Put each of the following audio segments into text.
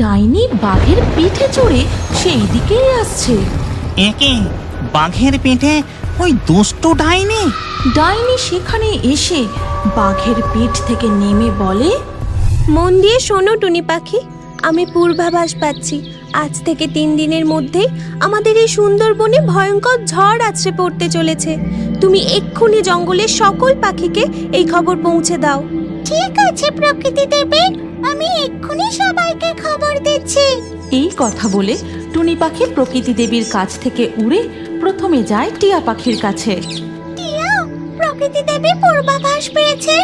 ডাইনি বাঘের পিঠে চড়ে সেই দিকেই আসছে। একে বাঘের পিঠে? ওই দুষ্টু ডাইনি? ডাইনি সেখানে এসে বাঘের পিঠ থেকে নেমে বলে মন দিয়ে শোনো টুনি পাখি আমি পূর্বাভাস পাচ্ছি। আজ থেকে তিন দিনের মধ্যেই আমাদের এই সুন্দরবনে ভয়ঙ্কর ঝড় আছড়ে পড়তে চলেছে। তুমি এক্ষুনি জঙ্গলের সকল পাখিকে এই খবর পৌঁছে দাও। ঠিক আছে প্রকৃতি দেবী। আমি এক্ষুনি সবাইকে খবর দিচ্ছি। এই কথা বলে টুনি পাখি প্রকৃতি দেবীর কাছ থেকে উড়ে প্রথমে যায় টিয়া পাখির কাছে। টিয়া প্রকৃতি দেবী পূর্বাভাস পেয়েছে।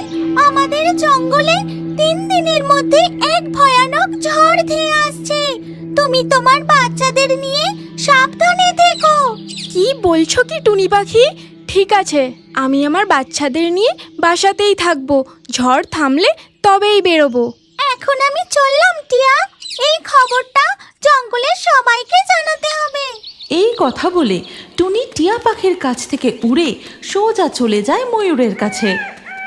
আমাদের জঙ্গলে তিন দিনের মধ্যে এক ভয়ানক ঝড় ধেয়ে আসছে। তুমি তোমার বাচ্চাদের নিয়ে সাবধানে থেকো। কি বলছো কি টুনি পাখি? ঠিক আছে আমি আমার বাচ্চাদের নিয়ে বাসাতেই থাকব। ঝড় থামলে তবেই বেরোবো। এখন আমি চললাম টিয়া। এই খবরটা জঙ্গলের সবাইকে জানাতে হবে। এই কথা বলে টুনি টিয়া পাখির কাছ থেকে উড়ে সোজা চলে যায় ময়ূরের কাছে।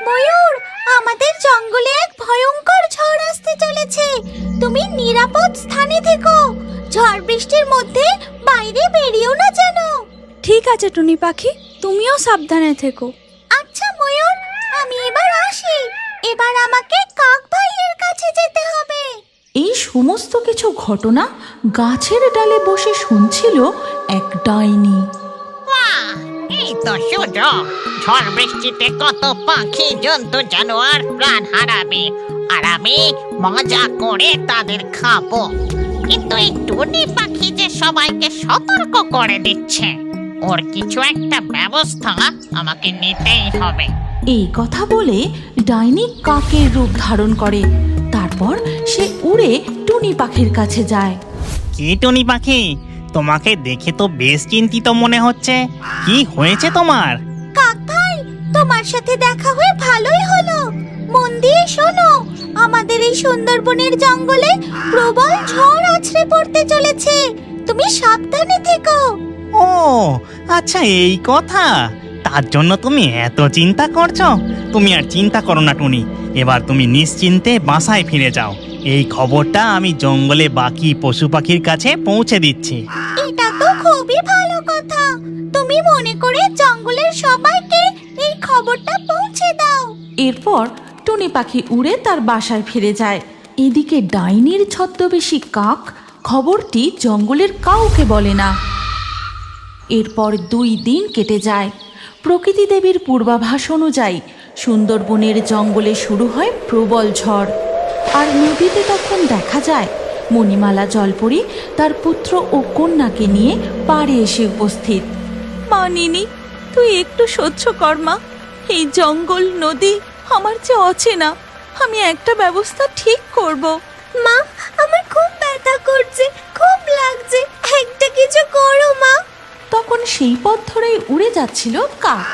ময়ূর আমাদের জঙ্গলে এক ভয়ঙ্কর ঝড় আসতে চলেছে। তুমি নিরাপদ স্থানে থেকো। ঝড় বৃষ্টির মধ্যে বাইরে বেরিয়েও না যেন ঠিক আছে টুনি পাখি তুমিও সাবধানে থেকো। আচ্ছা ময়ূর আমি এবার আসি। এবার আমাকে এই সমস্ত কিছু ঘটনা গাছের ডালে বসে শুনছিল এক ডাইনি। এই তো সুযোগ। ঝড় বৃষ্টিতে কত পাখি জন্তু জানোয়ার প্রাণ হারাবে আর আমি মজা করে তাদের খাব। কিন্তু এই টুনি পাখি যে সবাইকে সতর্ক করে দিচ্ছে ওর কিছু একটা ব্যবস্থা আমাকে নিতেই হবে। এই কথা বলে ডাইনি কাকের রূপ ধারণ করে। তারপর সে উড়ে টুনি পাখির কাছে যায়। কি টুনি পাখি? তোমাকে দেখে তো বেশ চিন্তিত মনে হচ্ছে। কি হয়েছে তোমার? কাক ভাই তোমার সাথে দেখা হয়ে ভালোই হলো। মন দিয়ে শোনো আমাদের এই সুন্দরবনের জঙ্গলে প্রবল ঝড় আছড়ে পড়তে চলেছে। তুমি সাবধানে থেকো। ও আচ্ছা এই কথা। তার জন্য তুমি এত চিন্তা করছ? তুমি আর চিন্তা করো না টুনি। এবার তুমি নিশ্চিন্তে বাসায় ফিরে যাও। এই খবরটা আমি জঙ্গলে বাকি পশু পাখির কাছে পৌঁছে দিচ্ছি। এটা তো খুবই ভালো কথা। তুমি মনে করে জঙ্গলের সবাইকে এই খবরটা পৌঁছে দাও। এরপর টুনি পাখি উড়ে তার বাসায় ফিরে যায়। এদিকে ডাইনির ছদ্মবেশী কাক খবরটি জঙ্গলের কাউকে বলে না। এরপর দুই দিন কেটে যায়। প্রকৃতি দেবীর পূর্বাভাস অনুযায়ী সুন্দরবনের জঙ্গলে শুরু হয় প্রবল ঝড়। আর নদীতে তখন দেখা যায়, মণিমালা জলপরি তার পুত্র ও কন্যাকে নিয়ে পাড়ে এসে উপস্থিত। মা নিনি তুই একটু সহ্য কর মা। এই জঙ্গল, নদী আমার যে অচেনা, আমি একটা ব্যবস্থা ঠিক করব। মা, আমার খুব ব্যথা করছে, খুব লাগছে। একটা কিছু করো মা। তখন সেই পথ ধরেই উড়ে যাচ্ছিল কাক।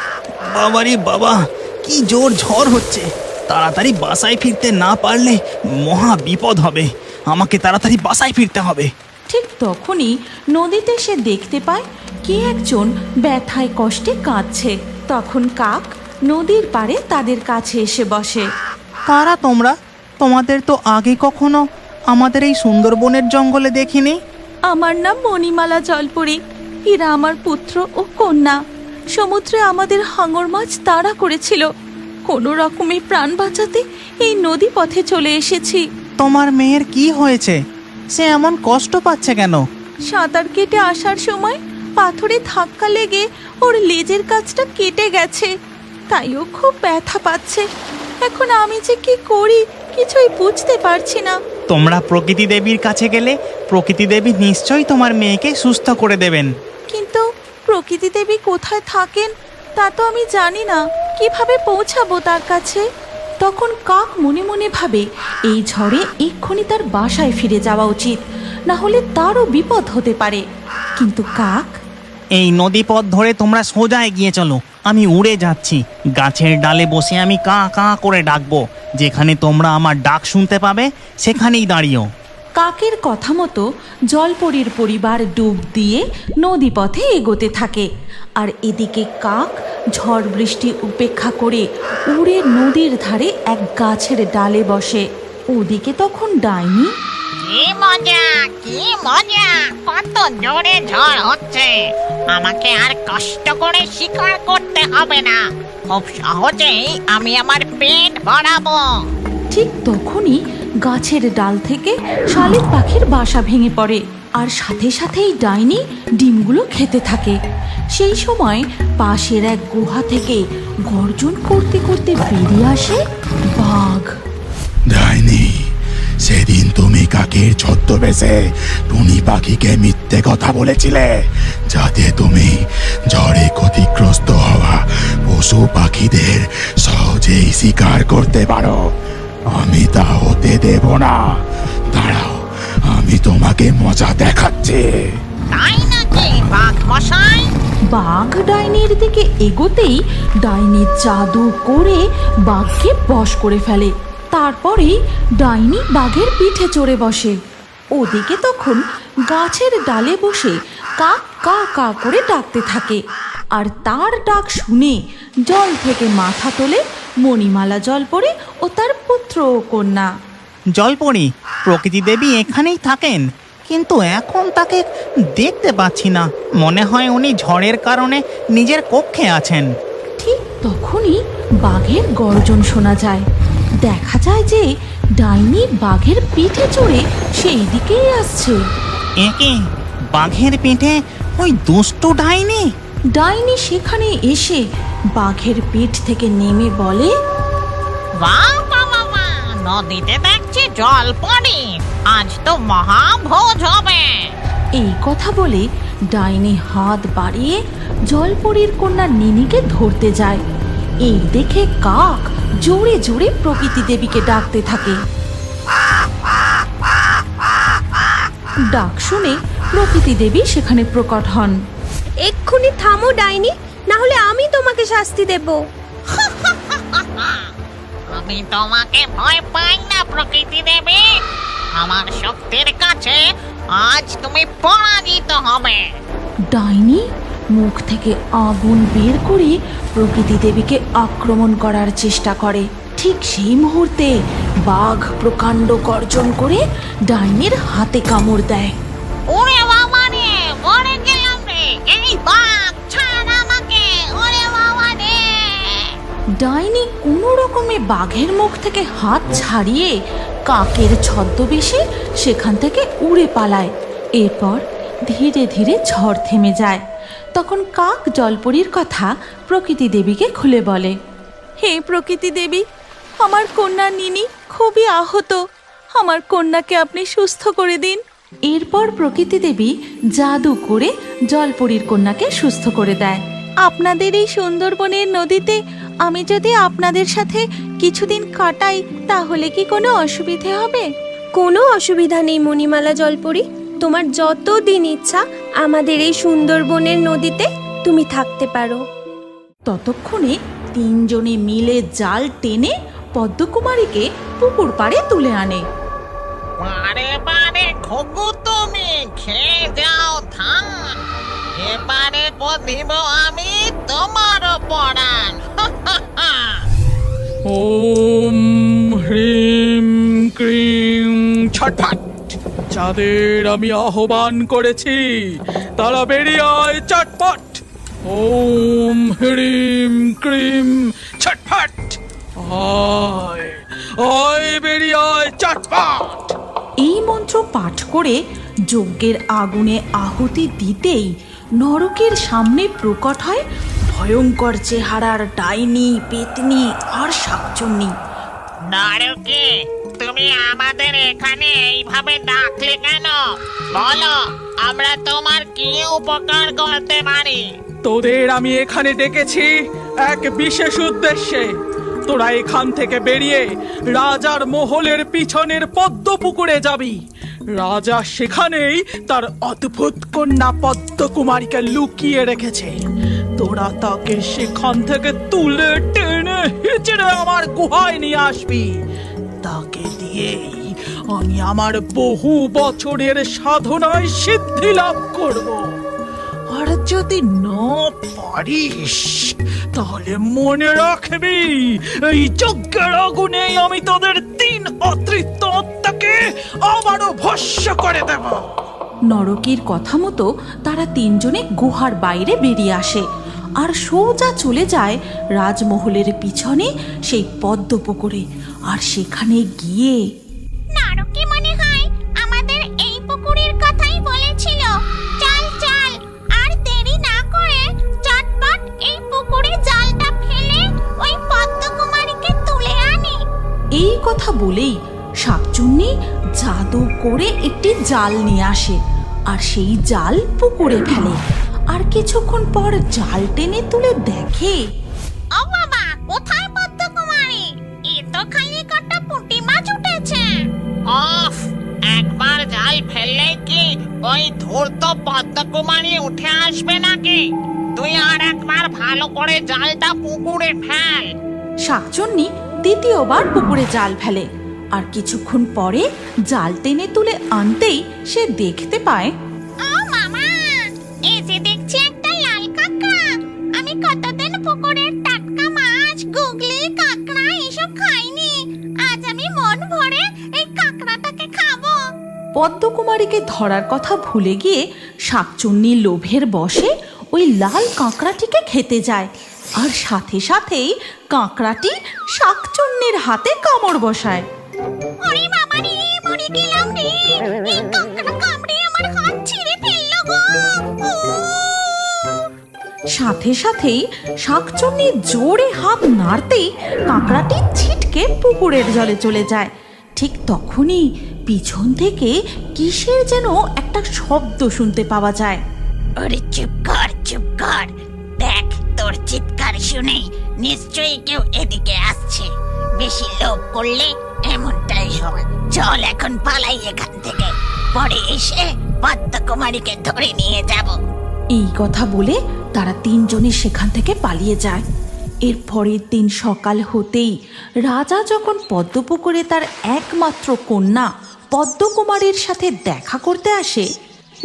বাবারে বাবা কি জোর ঝড় হচ্ছে। তাড়াতাড়ি বাসায় ফিরতে না পারলে মহা বিপদ হবে। আমাকে তাড়াতাড়ি বাসায় ফিরতে হবে। ঠিক তখনই নদীতে সে দেখতে পায় কে একজন ব্যথায় কষ্টে কাঁদছে। তখন কাক নদীর পাড়ে তাদের কাছে এসে বসে। কারা তোমরা? তোমাদের তো আগে কখনো আমাদের এই সুন্দরবনের জঙ্গলে দেখিনি? আমার নাম মণিমালা জলপরি। এরা আমার পুত্র ও কন্যা। সমুদ্রে আমাদের হাঙর মাছ তাড়া করেছিল। কোনো রকমে প্রাণ বাঁচাতে এই নদী পথে চলে এসেছি। তোমার মেয়ের কি হয়েছে? সে এমন কষ্ট পাচ্ছে কেন? সাঁতার কেটে আসার সময় পাথরে ধাক্কা লেগে ওর লেজের কাছটা কেটে গেছে। তাই ও খুব ব্যথা পাচ্ছে। এখন আমি যে কি করি কিছুই বুঝতে পারছি না। তোমরা প্রকৃতি দেবীর কাছে গেলে প্রকৃতি দেবী নিশ্চয়ই তোমার মেয়েকে সুস্থ করে দেবেন। কিন্তু প্রকৃতি দেবী কোথায় থাকেন তা তো আমি জানি না। কীভাবে পৌঁছাবো তার কাছে? তখন কাক মনে মনে ভাবে, এই ঝড়ে এক্ষুনি তার বাসায় ফিরে যাওয়া উচিত, না হলে তারও বিপদ হতে পারে। কিন্তু কাক? এই নদী পথ ধরে তোমরা সোজা এগিয়ে চলো, আমি উড়ে যাচ্ছি। গাছের ডালে বসে আমি কাঁ কা করে ডাকবো। যেখানে তোমরা আমার ডাক শুনতে পাবে, সেখানেই দাঁড়িয়েও। কাকের কথা মতো জলপরীর পরিবার ডুব দিয়ে নদীপথে এগোতে থাকে। আর এদিকে কাক ঝড় বৃষ্টি উপেক্ষা করে উড়ে নদীর ধারে এক গাছের ডালে বসে। ওদিকে তখন ডাইনি। কি মজা কি মজা কত জোরে ঝড় হচ্ছে। আমাকে আর কষ্ট করে শিকার করতে হবে না। খুব সহজেই আমি আমার পেট ভরাবো। ঠিক তখনই গাছের ডাল থেকে শালিক পাখির বাসা ভেঙে পড়ে। আর সাথে সাথেই ডাইনি ডিমগুলো খেতে থাকে। সেই সময় পাশের এক গুহা থেকে গর্জন করতে করতে বেরিয়ে আসে বাঘ। ডাইনি, সেদিন তুমি কাকের ছদ্মবেশে টুনি পাখিকে মিথ্যে কথা বলেছিলে, যাতে তুমি ঝড়ে ক্ষতিগ্রস্ত হওয়া পশু পাখিদের সহজেই শিকার করতে পারো। আমি তা হতে দেব না। দাঁড়াও আমি তোমাকে মজা দেখাচ্ছি। তাই নাকি বাঘ মশাই? বাঘ ডাইনির দিকে এগোতেই ডাইনি জাদু করে বাঘকে বশ করে ফেলে। তারপরেই ডাইনি বাঘের পিঠে চড়ে বসে। ওদিকে তখন গাছের ডালে বসে কাক কা কা করে ডাকতে থাকে। আর তার ডাক শুনে জল থেকে মাথা তোলে মণিমালা জল পড়ে ও তার পুত্র ও কন্যা। জলপরি প্রকৃতি দেবী এখানেই থাকেন কিন্তু এখন তাকে দেখতে পাচ্ছি না। মনে হয় উনি ঝড়ের কারণে নিজের কক্ষে আছেন। ঠিক তখনই বাঘের গর্জন শোনা যায়। দেখা যায় যে ডাইনি বাঘের পিঠে চড়ে সেই দিকেই আসছে। একে বাঘের পিঠে ওই দুষ্টু ডাইনি? ডাইনি সেখানে এসে বাঘের পিঠ থেকে নেমে বলে নদীতে দেখছি জল পড়ে। আজ তো মহাভোজ হবে। এই কথা বলে ডাইনি হাত বাড়িয়ে জলপরীর কন্যা নিনিকে ধরতে যায়। এই দেখে কাক জোরে জোরে প্রকৃতি দেবীকে ডাকতে থাকে। ডাক শুনে প্রকৃতি দেবী সেখানে প্রকট হন। এক্ষুনি থামো ডাইনি। না হলে আমি তোমাকে শাস্তি দেব। আমি তোমাকে ভয় পাই না প্রকৃতি দেবী। আমার শক্তির কাছে আজ তুমি পরাজিত হবে। ডাইনি মুখ থেকে আগুন বের করে প্রকৃতি দেবীকে আক্রমণ করার চেষ্টা করে। ঠিক সেই মুহূর্তে বাঘ প্রকাণ্ড গর্জন করে ডাইনির হাতে কামড় দেয়। ডাইনি কোনো রকমে বাঘের মুখ থেকে হাত ছাড়িয়ে কাকের ছদ্মবেশে সেখান থেকে উড়ে পালায়। এরপর ধীরে ধীরে ঝড় থেমে যায়। তখন কাক জলপরির কথা প্রকৃতি দেবীকে খুলে বলে, হে প্রকৃতি দেবী, আমার কন্যা নিনি খুবই আহত। আমার কন্যাকে আপনি সুস্থ করে দিন। এরপর প্রকৃতি দেবী জাদু করে জলপরির কন্যাকে সুস্থ করে দেয়। আপনাদের এই সুন্দরবনের নদীতে আমি যদি আপনাদের সাথে কিছুদিন কাটাই তাহলে কি কোনো অসুবিধে হবে? কোনো অসুবিধা নেই মণিমালা জলপরি। তোমার যত দিন ইচ্ছা আমাদের এই সুন্দরবনের নদীতে তুমি থাকতে পারো। ততক্ষণে তিনজনে মিলে জাল টেনে পদ্মকুমারীকে পুকুর পাড়ে তুলে আনে। বারে বারে ঘুঘু তুমি খেয়ে যাও ধান এবারে বধিব আমি তোমার পরাণ। ওম হ্রিম ক্রিম। ছটফট। যাদের আমি আহ্বান করেছি, তারা বেরিয়ে আয় চটপট ওম হ্রিম ক্রিম, ছটফট। আয় আয়, বেরিয়ে আয় চটপট এই মন্ত্র পাঠ করে যজ্ঞের আগুনে আহুতি দিতেই নরকের সামনে প্রকট হয় ভয়ঙ্কর চেহারার ডাইনি পেতনি আর শাকচুন্নি। নারকে তুমি আমাদের এখানে এইভাবে ডাকলে কেন? বলো আমরা তোমার কি উপকার করতে পারি? তোদের আমি এখানে ডেকেছি এক বিশেষ উদ্দেশ্যে। তোরা এখান থেকে বেরিয়ে রাজার মহলের পিছনের পদ্ম পুকুরে যাবি। রাজা সেখানেই তার অদ্ভুত কন্যা পদ্মকুমারীকে লুকিয়ে রেখেছে। তোরা তাকে সেখান থেকে তুলে টেনে হিচড়ে আমার গুহায় নিয়ে আসবি। তাকে দিয়েই আমি আমার বহু বছরের সাধনায় সিদ্ধি লাভ করব। আর যদি না পারিস, তাহলে মনে রাখবি, এই যজ্ঞের আগুনেই আমি তোদের তিন অতৃপ্ত আত্মাকে আবারও ভস্য করে দেব। নরকের কথা মতো তারা তিনজনে গুহার বাইরে বেরিয়ে আসে। আর সোজা চলে যায় রাজমহলের পিছনে সেই পদ্ম পুকুরে আর সেখানে গিয়ে এই কথা বলেই শাকচুন্নি জাদু করে একটি জাল নিয়ে আসে আর সেই জাল পুকুরে ফেলে। আর কিছুক্ষণ পর জাল টেনে তুলে দেখে ও বাবা কোথায় এ তো খালি কটা পুঁটি মাছ উঠেছে। অফ একবার জাল ফেললে কি ওই ধূর্ত উঠে আসবে নাকি? তুই আর একবার ভালো করে জালটা পুকুরে ফেল। শাকচুন্নি দ্বিতীয়বার পুকুরে জাল ফেলে। আর কিছুক্ষণ পরে জাল টেনে তুলে আনতেই সে দেখতে পায় ও মামা এই যে দেখছি একটা লাল কাঁকড়া। আমি কতদিন পুকুরের টাটকা মাছ গুগলি কাঁকড়া এসব খাইনি। আজ আমি মন ভরে এই কাঁকড়াটাকে খাব। পদ্মকুমারীকে ধরার কথা ভুলে গিয়ে শাকচুন্নি লোভের বসে ওই লাল কাঁকড়াটিকে খেতে যায়। আর সাথে সাথেই কাঁকড়াটি শাকচুন্নির হাতে কামড় বসায়। ওরে বাবা রে মরে গেলাম রে। এই কাঁকড়া কামড়ে আমার হাত ছিঁড়ে ফেলল গো। সাথে সাথেই শাকচুন্নি জোরে হাত নাড়তেই কাঁকড়াটি ছিটকে পুকুরের জলে চলে যায়। ঠিক তখনই পিছন থেকে কিসের যেন একটা শব্দ শুনতে পাওয়া যায়। ওরে চুপ কর চুপ কর। দেখ তোর চিৎকার শুনেই নিশ্চয়ই কেউ এদিকে আসছে। বেশি লোভ করলে এমনটাই হয় চল এখন পালাই এখান থেকে। পরে এসে পদ্মকুমারীকে ধরে নিয়ে যাব। এই কথা বলে তারা তিনজনে সেখান থেকে পালিয়ে যায়। এর পরের দিন সকাল হতেই রাজা যখন পদ্মপুকুরে তার একমাত্র কন্যা পদ্মকুমারীর সাথে দেখা করতে আসে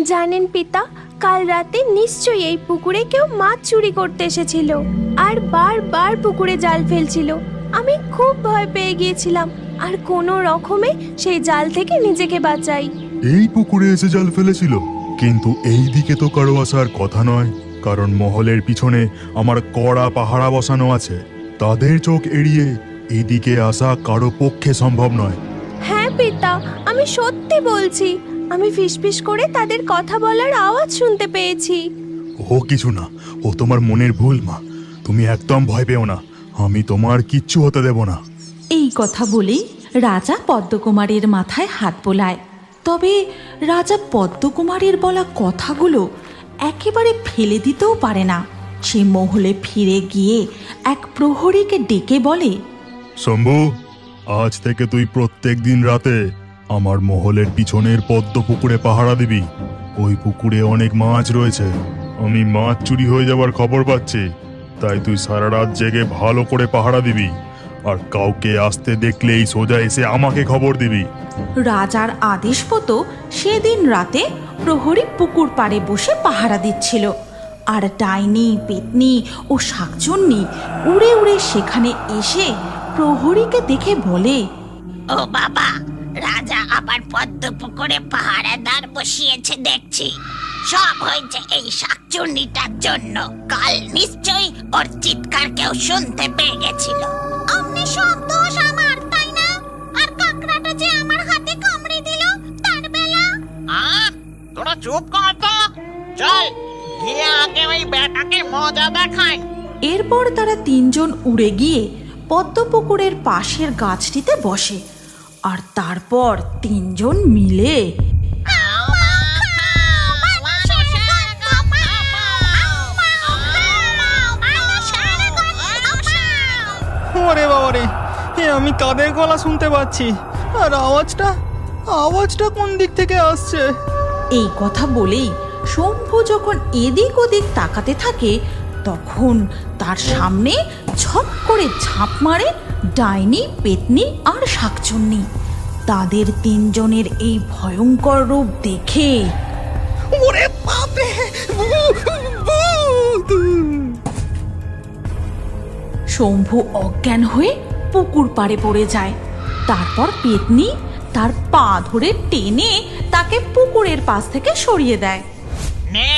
জানেন পিতা কাল রাতে নিশ্চয়ই এই পুকুরে কেউ মাছ চুরি করতে এসেছিল। আর বারবার পুকুরে জাল ফেলছিল। আমি খুব ভয় পেয়ে গিয়েছিলাম। আর কোনো রকমে সেই জাল থেকে নিজেকে বাঁচাই। এই পুকুরে এসে জাল ফেলেছিল। কিন্তু এই দিকে তো কারও আসার কথা নয়। কারণ মহলের পিছনে আমার কড়া পাহারা বসানো আছে। তাদের চোখ এড়িয়ে এদিকে আসা কারও পক্ষে সম্ভব নয়। হ্যাঁ পিতা আমি সত্যি বলছি। আমি ফিসফিস করে তাদের কথা বলার আওয়াজ শুনতে পেয়েছি। ও কিছু না ও তোমার মনের ভুল মা। তুমি একদম ভয় পেও না আমি তোমার কিচ্ছু হতে দেব না। এই কথা বলেই রাজা পদ্মকুমারীর মাথায় হাত বোলায়। তবে রাজা পদ্মকুমারীর বলা কথাগুলো একেবারে ফেলে দিতেও পারে না। সে মহলে ফিরে গিয়ে এক প্রহরীকে ডেকে বলে শম্ভু আজ থেকে তুই প্রত্যেক দিন রাতে আমার মহলের পিছনের পদ্ম পুকুরে পাহারা দিবি। ওই পুকুরে অনেক মাছ রয়েছে। আমি মাছ চুরি হয়ে যাবার খবর পাচ্ছি। তাই তুই সারা রাত জেগে ভালো করে পাহারা দিবি। আর কাউকে আসতে দেখলেই সোজা এসে আমাকে খবর দিবি। রাজার আদেশ মতো সেদিন রাতে প্রহরী পুকুর পাড়ে বসে পাহারা দিচ্ছিল। আর ডাইনি পেতনি ও শাকচুন্নি উড়ে উড়ে সেখানে এসে প্রহরীকে দেখে বলে ও বাবা রাজা আবার পদ্ম পুকুরে পাহারাদার বসিয়েছে দেখছি। সব হয়েছে এই শাকচুন্নিটার জন্য। কাল নিশ্চয়ই ওর চিৎকার কেউ শুনতে পেয়ে গেছিল। অমনি সব দোষ আমার তাই না? আর কাঁকড়াটা যে আমার হাতে কামড়ে দিল তার বেলা? তোরা চুপ কর তো। চল গিয়ে আগে ওই বেটাকে মজা দেখাই। এরপর তারা তিনজন উড়ে গিয়ে পদ্মপুকুরের পাশের গাছটিতে বসে। আর তারপর তিনজন মিলে ওরে বাবারে এ আমি কাদের গলা শুনতে পাচ্ছি? আর আওয়াজটা আওয়াজটা কোন দিক থেকে আসছে? এই কথা বলেই শম্ভু যখন এদিক ওদিক তাকাতে থাকে তখন তার সামনে ছপ করে ঝাঁপ মারে ডাইনি পেতনি আর শাকচুন্নি। তাদের তিনজনের এই ভয়ঙ্কর রূপ দেখে ওরে বাপরে শম্ভু অজ্ঞান হয়ে পুকুর পাড়ে পড়ে যায়। তারপর পেতনি তার পা ধরে টেনে তাকে পুকুরের পাশ থেকে সরিয়ে দেয়। নে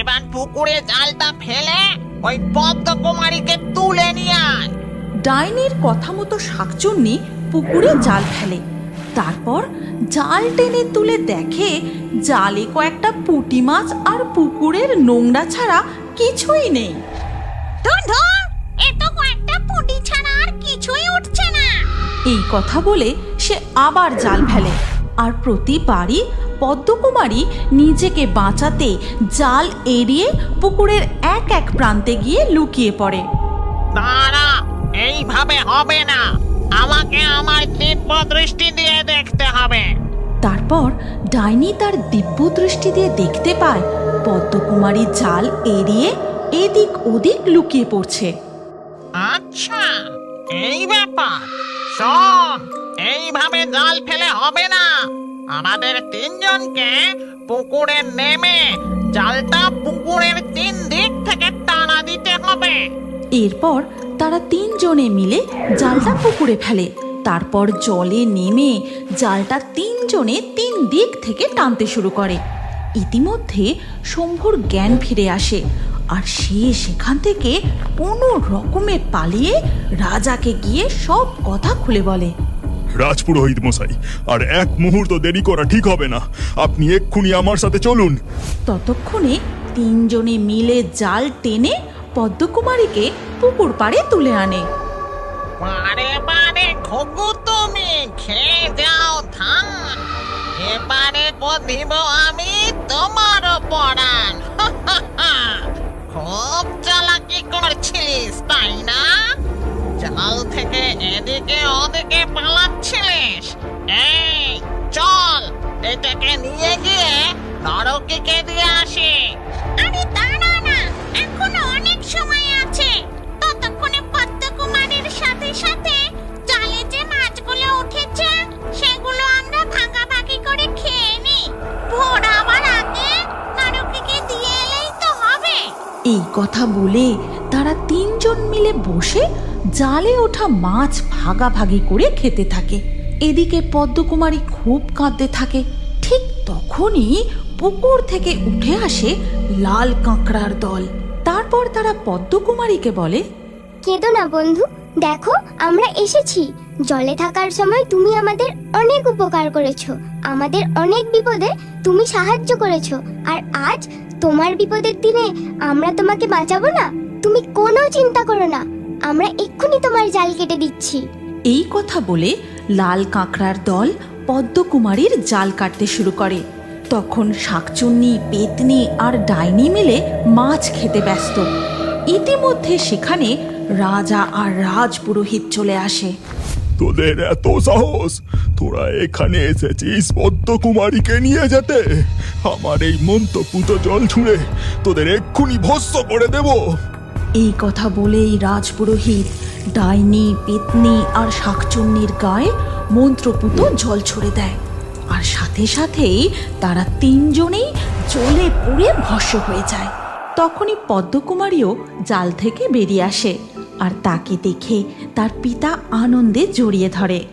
এবার পুকুরে জালটা ফেলে ওই পদ্ম কুমারীকে তুলে নিয়ে আয়। ডাইনির কথা মতো শাকচুন্নি পুকুরে জাল ফেলে। তারপর জাল টেনে তুলে দেখে জালে কয়েকটা পুঁটি মাছ আর পুকুরের নোংরা ছাড়া কিছুই নেই। ধর ধর এ তো কয়েকটা পুঁটি ছাড়া আর কিছুই উঠছে না। এই কথা বলে সে আবার জাল ফেলে আর প্রতিবারই পদ্মকুমারী নিজেকে বাঁচাতে জাল এড়িয়ে পুকুরের এক এক প্রান্তে গিয়ে লুকিয়ে পড়ে। তারা এইভাবে হবে না। আমাকে আমার দিব্য দৃষ্টি দিয়ে দেখতে হবে। তারপর ডাইনি তার দিব্য দৃষ্টি দিয়ে দেখতে পায় পদ্মকুমারী জাল এড়িয়ে এদিক ওদিক লুকিয়ে পড়ছে। আচ্ছা এই ব্যাপার। শোন এইভাবে জাল ফেলে হবে না। আমাদের তিনজনকে পুকুরে নেমে জালটা পুকুরের তিন দিক থেকে টানা দিতে হবে। এরপর তারা তিনজনে মিলে জালটা পুকুরে ফেলে। তারপর জলে নেমে জালটা তিনজনে তিন দিক থেকে টানতে শুরু করে। ইতিমধ্যে শম্ভুর জ্ঞান ফিরে আসে আর সে সেখান থেকে কোনো রকমে পালিয়ে রাজাকে গিয়ে সব কথা খুলে বলে। রাজপুরোহিত মশাই আর এক মুহূর্ত দেরি করা ঠিক হবে না। আপনি এক্ষুনি আমার সাথে চলুন। ততক্ষণে তিনজনে মিলে জাল টেনে পদ্মকুমারীকে পুকুর পাড়ে তুলে আনে। বারে বারে ঘুঘু তুমি খেয়ে যাও ধান এবারে দিব আমি তোমার পড়ান খুব চালাকি করছিলিস তাই না? জাল থেকে এদিকে ওদিকে পালাচ্ছিলিস। এই চল এটাকে নিয়ে গিয়ে নরকিকে দিয়ে আসি। আরে দাঁড়া না এখনও অনেক সময় আছে। ততক্ষণে পদ্মকুমারীর সাথে সাথে জালে যে মাছগুলো উঠেছে, সেগুলো আমরা ভাগাভাগি করে খেয়ে নি ভোর আগে নারকীকে দিয়ে এলেই তো হবে। এই কথা বলে তারা তিনজন মিলে বসে জালে ওঠা মাছ ভাগাভাগি করে খেতে থাকে। এদিকে পদ্মকুমারী খুব কাঁদতে থাকে। ঠিক তখনই পুকুর থেকে উঠে আসে লাল কাঁকড়ার দল। তারপর তারা পদ্মকুমারীকে বলে কেঁদো না বন্ধু। দেখো আমরা এসেছি। জলে থাকার সময় তুমি আমাদের অনেক উপকার করেছ। আমাদের অনেক বিপদে তুমি সাহায্য করেছ। আর আজ তোমার বিপদের দিনে আমরা তোমাকে বাঁচাবো না? তুমি কোনো চিন্তা করো না। আমরা এক্ষুনি তোমার জাল কেটে দিচ্ছি। এই কথা বলে লাল কাঁকড়ার দল পদ্মকুমারীর জাল কাটতে শুরু করে। তখন শাকচুন্নি পেতনি আর ডাইনি মিলে মাছ খেতে ব্যস্ত। ইতিমধ্যে সেখানে রাজা আর রাজপুরোহিত চলে আসে। তোদের এত সাহস? তোরা এখানে এসেছিস পদ্মকুমারীকে নিয়ে যেতে। আমার এই মন্তপুত জল ছুঁড়ে তোদের এক্ষুনি ভস্য করে দেব। এই কথা বলেই রাজপুরোহিত ডাইনি পেতনি আর শাকচুন্নির গায়ে মন্ত্রপুত জল ছড়ে দেয়। আর সাথে সাথেই তারা তিনজনেই জ্বলে পুড়ে ভস্য হয়ে যায়। তখনই পদ্মকুমারীও জাল থেকে বেরিয়ে আসে আর তাকে দেখে তার পিতা আনন্দে জড়িয়ে ধরে।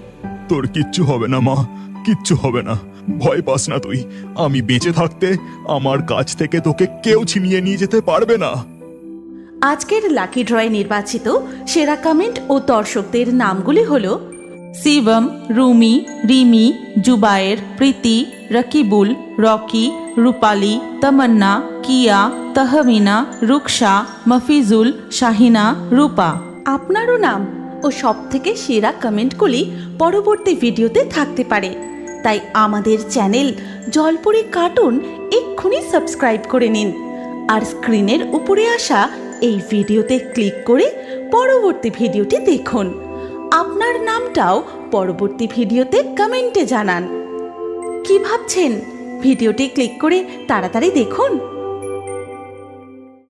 তোর কিচ্ছু হবে না মা। কিচ্ছু হবে না। ভয় পাস না তুই। আমি বেঁচে থাকতে আমার কাছ থেকে তোকে কেউ ছিনিয়ে নিয়ে যেতে পারবে না। আজকের লাকি ড্রয়ে নির্বাচিত সেরা কমেন্ট ও দর্শকদের নামগুলি হল শিবম, রুমি, রিমি, জুবায়ের, প্রীতি, রকিবুল, রকি, রূপালী, তমন্না, কিয়া, তহমিনা রুকসা মফিজুল, শাহিনা, রূপা। আপনারও নাম ও সব থেকে সেরা কমেন্টগুলি পরবর্তী ভিডিওতে থাকতে পারে। তাই আমাদের চ্যানেল জলপুরি কার্টুন এক্ষুনি সাবস্ক্রাইব করে নিন। আর স্ক্রিনের উপরে আসা এই ভিডিওতে ক্লিক করে পরবর্তী ভিডিওটি দেখুন। আপনার নামটাও পরবর্তী ভিডিওতে কমেন্টে জানান। কি ভাবছেন? ভিডিওটি ক্লিক করে তাড়াতাড়ি দেখুন।